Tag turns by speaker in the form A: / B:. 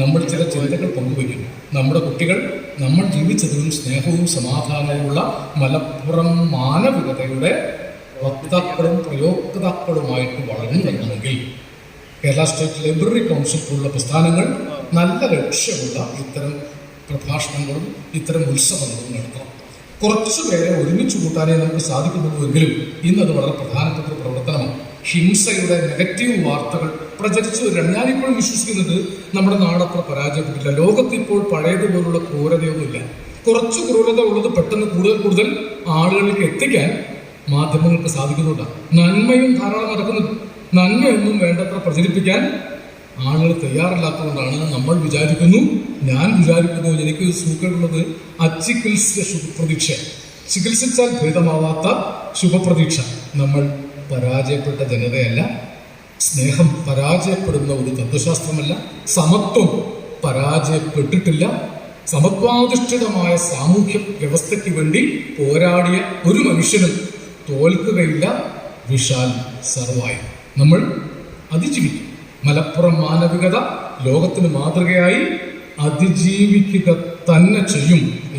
A: നമ്മൾ ചില ചിന്തകൾ പങ്കുവയ്ക്കുന്നു. നമ്മുടെ കുട്ടികൾ നമ്മൾ ജീവിച്ചതിലും സ്നേഹവും സമാധാനവുമുള്ള മലപ്പുറം മാനവികതയുടെ വക്താക്കളും പ്രയോക്താക്കളുമായിട്ട് വളർന്നു വരണമെങ്കിൽ കേരള സ്റ്റേറ്റ് ലൈബ്രറി കൗൺസിൽ പോലുള്ള പ്രസ്ഥാനങ്ങൾ നല്ല ലക്ഷ്യമുള്ള ഇത്തരം പ്രഭാഷണങ്ങളും ഇത്തരം ഉത്സവങ്ങളും നടത്തണം. കുറച്ചു പേരെ ഒരുമിച്ച് കൂട്ടാനേ നമുക്ക് സാധിക്കുന്നുള്ളൂ എങ്കിലും ഇന്നത് വളരെ പ്രധാനപ്പെട്ട ഹിംസയുടെ നെഗറ്റീവ് വാർത്തകൾ പ്രചരിച്ചു വരികയാണ് ഞാനിപ്പോഴും വിശ്വസിക്കുന്നത് നമ്മുടെ നാടത്ര പരാജയപ്പെട്ടില്ല ലോകത്ത് ഇപ്പോൾ പഴയതുപോലുള്ള ക്രൂരതയൊന്നുമില്ല. കുറച്ച് ക്രൂരത ഉള്ളത് പെട്ടെന്ന് കൂടുതൽ കൂടുതൽ ആളുകളിലേക്ക് എത്തിക്കാൻ മാധ്യമങ്ങൾക്ക് സാധിക്കുന്നുണ്ടാണ് നന്മയും ധാരാളം നടക്കുന്നുണ്ട്. നന്മയൊന്നും വേണ്ടത്ര പ്രചരിപ്പിക്കാൻ ആളുകൾ തയ്യാറില്ലാത്തതുകൊണ്ടാണ് നമ്മൾ വിചാരിക്കുന്നു ഞാൻ വിചാരിക്കുന്നു എനിക്ക് സൂക്കേടുള്ളത് അച്ചികിത്സ ശുഭപ്രതീക്ഷ. ചികിത്സിച്ചാൽ ഭേദമാവാത്ത ശുഭപ്രതീക്ഷ നമ്മൾ പരാജയപ്പെട്ട ജനതയല്ല. സ്നേഹം പരാജയപ്പെടുന്ന ഒരു തത്വശാസ്ത്രമല്ല. സമത്വം പരാജയപ്പെട്ടിട്ടില്ല. സമത്വാധിഷ്ഠിതമായ സാമൂഹ്യ വ്യവസ്ഥയ്ക്ക് വേണ്ടി പോരാടിയ ഒരു മനുഷ്യനും തോൽക്കുകയില്ല. വിശാൽ സർവായി. നമ്മൾ അതിജീവിക്കും. മലപ്പുറം മാനവികത ലോകത്തിന് മാതൃകയായി അതിജീവിക്കുക തന്നെ ചെയ്യും.